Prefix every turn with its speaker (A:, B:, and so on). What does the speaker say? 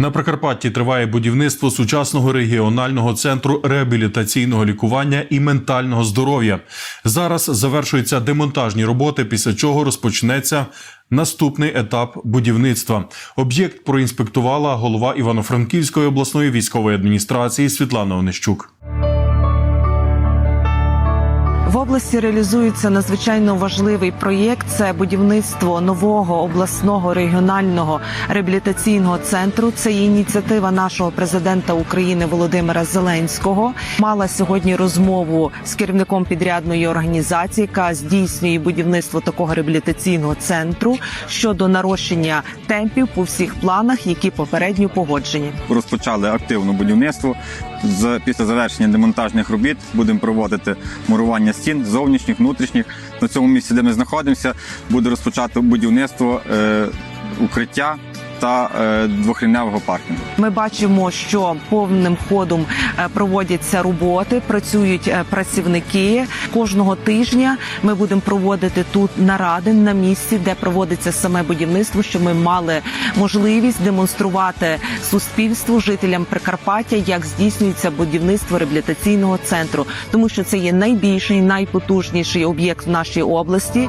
A: На Прикарпатті триває будівництво сучасного регіонального центру реабілітаційного лікування і ментального здоров'я. Зараз завершуються демонтажні роботи, після чого розпочнеться наступний етап будівництва. Об'єкт проінспектувала голова Івано-Франківської обласної військової адміністрації Світлана Онищук.
B: В області реалізується надзвичайно важливий проєкт. Це будівництво нового обласного регіонального реабілітаційного центру. Це ініціатива нашого президента України Володимира Зеленського. Мала сьогодні розмову з керівником підрядної організації, яка здійснює будівництво такого реабілітаційного центру щодо нарощення темпів по всіх планах, які попередньо погоджені.
C: розпочали активне будівництво. Після завершення демонтажних робіт будемо проводити мурування стін зовнішніх, внутрішніх. На цьому місці, де ми знаходимося, буде розпочато будівництво е, укриття та е, двохрівневого паркінгу.
B: Ми бачимо, що повним ходом е, проводяться роботи, працюють е, працівники. Кожного тижня ми будемо проводити тут наради на місці, де проводиться саме будівництво, щоб ми мали можливість демонструвати суспільству, жителям Прикарпаття, як здійснюється будівництво реабілітаційного центру, тому що це є найбільший, найпотужніший об'єкт в нашій області.